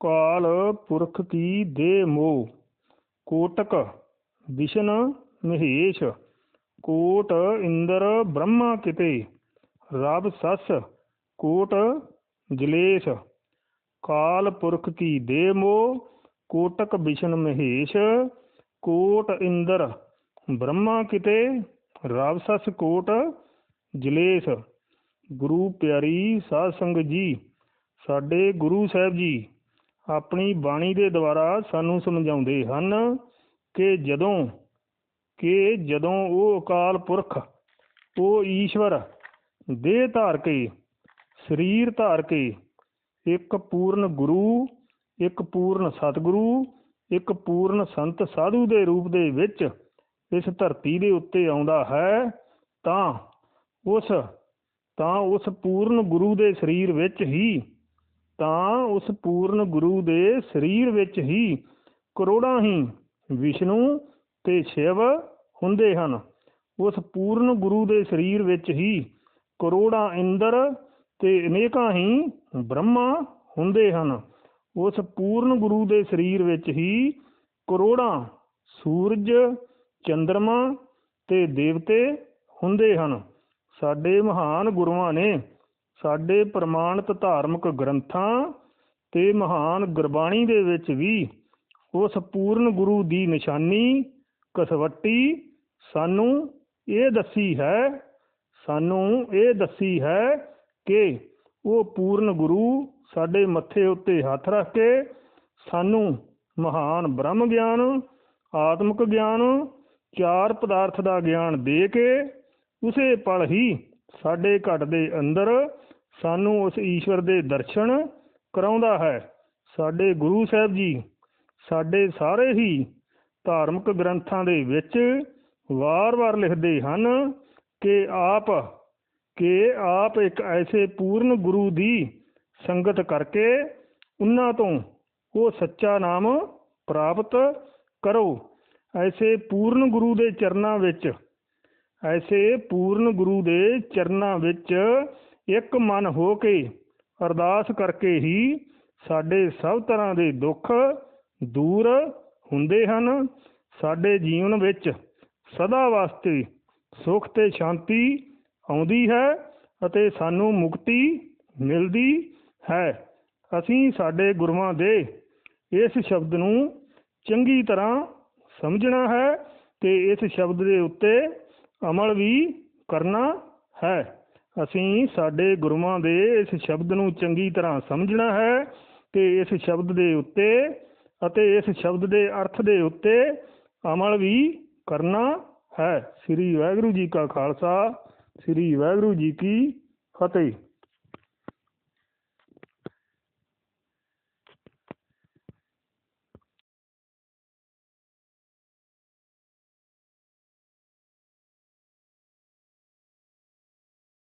ਕਾਲ ਪੁਰਖ ਕੀ ਦੇ ਮੋਹ? ਕੋਟਕ ਵਿਸ਼ਨ ਮਹੇਸ਼। ਕੋਟ ਇੰਦਰ ਬ੍ਰਹਮਾ ਕਿਤੇ? ਰਬ ਸਸ ਕੋਟ ਜਲੇਸ਼। ਕਾਲ ਪੁਰਖ ਕੀ ਦੇ ਮੋਹ? ਕੋਟਕ ਵਿਸ਼ਨ ਮਹੇਸ਼। ਕੋਟ ਇੰਦਰ ਬ੍ਰਹਮਾ ਕਿਤੇ? ਰਬ ਸਸ ਕੋਟ ਜਲੇਸ਼। ਗੁਰੂ ਪਿਆਰੀ ਸਾਧ ਸੰਗਤ ਜੀ, ਸਾਡੇ ਗੁਰੂ ਸਾਹਿਬ ਜੀ ਆਪਣੀ ਬਾਣੀ ਦੇ ਦੁਆਰਾ ਸਾਨੂੰ ਸਮਝਾਉਂਦੇ ਹਨ ਕਿ ਜਦੋਂ ਕਿ ਜਦੋਂ ਉਹ ਅਕਾਲ ਪੁਰਖ, ਉਹ ਈਸ਼ਵਰ ਦੇਹ ਧਾਰ ਕੇ, ਸਰੀਰ ਧਾਰ ਕੇ, ਇੱਕ ਪੂਰਨ ਗੁਰੂ, ਇੱਕ ਪੂਰਨ ਸਤਿਗੁਰੂ, ਇੱਕ ਪੂਰਨ ਸੰਤ ਸਾਧੂ ਦੇ ਰੂਪ ਦੇ ਵਿੱਚ ਇਸ ਧਰਤੀ ਦੇ ਉੱਤੇ ਆਉਂਦਾ ਹੈ, ਤਾਂ ਉਸ ਤਾਂ ਉਸ ਪੂਰਨ ਗੁਰੂ ਦੇ ਸਰੀਰ ਵਿੱਚ ਹੀ ਤਾਂ ਉਸ ਪੂਰਨ ਗੁਰੂ ਦੇ ਸਰੀਰ ਵਿੱਚ ਹੀ ਕਰੋੜਾਂ ਹੀ ਵਿਸ਼ਨੂੰ ਤੇ ਸ਼ਿਵ ਹੁੰਦੇ ਹਨ। ਉਸ ਪੂਰਨ ਗੁਰੂ ਦੇ ਸਰੀਰ ਵਿੱਚ ਹੀ ਕਰੋੜਾਂ ਇੰਦਰ ਤੇ ਅਨੇਕਾਂ ਹੀ ਬ੍ਰਹਮਾ ਹੁੰਦੇ ਹਨ। ਉਸ ਪੂਰਨ ਗੁਰੂ ਦੇ ਸਰੀਰ ਵਿੱਚ ਹੀ ਕਰੋੜਾਂ ਸੂਰਜ ਚੰ드ਰਮਾ ਤੇ ਦੇਵਤੇ ਹੁੰਦੇ ਹਨ। ਸਾਡੇ ਮਹਾਨ ਗੁਰੂਆਂ ਨੇ ਸਾਡੇ ਪ੍ਰਮਾਣਿਤ ਧਾਰਮਿਕ ਗ੍ਰੰਥਾਂ ਤੇ ਮਹਾਨ ਗੁਰਬਾਣੀ ਦੇ ਵਿੱਚ ਵੀ ਉਸ ਪੂਰਨ ਗੁਰੂ ਦੀ ਨਿਸ਼ਾਨੀ, ਕਸਵੱਟੀ ਸਾਨੂੰ ਇਹ ਦੱਸੀ ਹੈ, ਸਾਨੂੰ ਇਹ ਦੱਸੀ ਹੈ ਕਿ ਉਹ ਪੂਰਨ ਗੁਰੂ ਸਾਡੇ ਮੱਥੇ ਉੱਤੇ ਹੱਥ ਰੱਖ ਕੇ ਸਾਨੂੰ ਮਹਾਨ ਬ੍ਰਹਮ ਗਿਆਨ, ਆਤਮਿਕ ਗਿਆਨ, ਚਾਰ ਪਦਾਰਥ ਦਾ ਗਿਆਨ ਦੇ ਕੇ ਉਸੇ ਪਲ ਹੀ ਸਾਡੇ ਘਟ ਦੇ ਅੰਦਰ ਸਾਨੂੰ ਉਸ ਈਸ਼ਵਰ ਦੇ ਦਰਸ਼ਨ ਕਰਾਉਂਦਾ ਹੈ। ਸਾਡੇ ਗੁਰੂ ਸਾਹਿਬ ਜੀ, ਸਾਡੇ ਸਾਰੇ ਹੀ ਧਾਰਮਿਕ ਗ੍ਰੰਥਾਂ ਦੇ ਵਿੱਚ ਵਾਰ-ਵਾਰ ਲਿਖਦੇ ਹਨ ਕਿ ਆਪ ਕਿ ਆਪ ਇੱਕ ਐਸੇ ਪੂਰਨ ਗੁਰੂ ਦੀ ਸੰਗਤ ਕਰਕੇ ਉਹਨਾਂ ਤੋਂ ਉਹ ਸੱਚਾ ਨਾਮ ਪ੍ਰਾਪਤ ਕਰੋ। ਐਸੇ ਪੂਰਨ ਗੁਰੂ ਦੇ ਚਰਨਾਂ ਵਿੱਚ, ਐਸੇ ਪੂਰਨ ਗੁਰੂ ਦੇ ਚਰਨਾਂ ਵਿੱਚ ਇੱਕ ਮਨ ਹੋ ਕੇ ਅਰਦਾਸ ਕਰਕੇ ਹੀ ਸਾਡੇ ਸਭ ਤਰ੍ਹਾਂ ਦੇ ਦੁੱਖ ਦੂਰ ਹੁੰਦੇ ਹਨ। ਸਾਡੇ ਜੀਵਨ ਵਿੱਚ ਸਦਾ ਵਾਸਤੇ ਸੁਖ ਤੇ ਸ਼ਾਂਤੀ ਆਉਂਦੀ ਹੈ ਅਤੇ ਸਾਨੂੰ ਮੁਕਤੀ ਮਿਲਦੀ ਹੈ। ਅਸੀਂ ਸਾਡੇ ਗੁਰੂਆਂ ਦੇ ਇਸ ਸ਼ਬਦ ਨੂੰ ਚੰਗੀ ਤਰ੍ਹਾਂ ਸਮਝਣਾ ਹੈ ਤੇ ਇਸ ਸ਼ਬਦ ਦੇ ਉੱਤੇ ਅਮਲ ਵੀ ਕਰਨਾ ਹੈ। ਅਸੀਂ ਸਾਡੇ ਗੁਰੂਆਂ ਦੇ ਇਸ ਸ਼ਬਦ ਨੂੰ ਚੰਗੀ ਤਰ੍ਹਾਂ ਸਮਝਣਾ ਹੈ ਤੇ ਇਸ ਸ਼ਬਦ ਦੇ ਉੱਤੇ ਅਤੇ ਇਸ ਸ਼ਬਦ ਦੇ ਅਰਥ ਦੇ ਉੱਤੇ ਅਮਲ ਵੀ ਕਰਨਾ ਹੈ। ਸ੍ਰੀ ਵਾਹਿਗੁਰੂ ਜੀ ਕਾ ਖਾਲਸਾ, ਸ੍ਰੀ ਵਾਹਿਗੁਰੂ ਜੀ ਕੀ ਫਤਿਹ।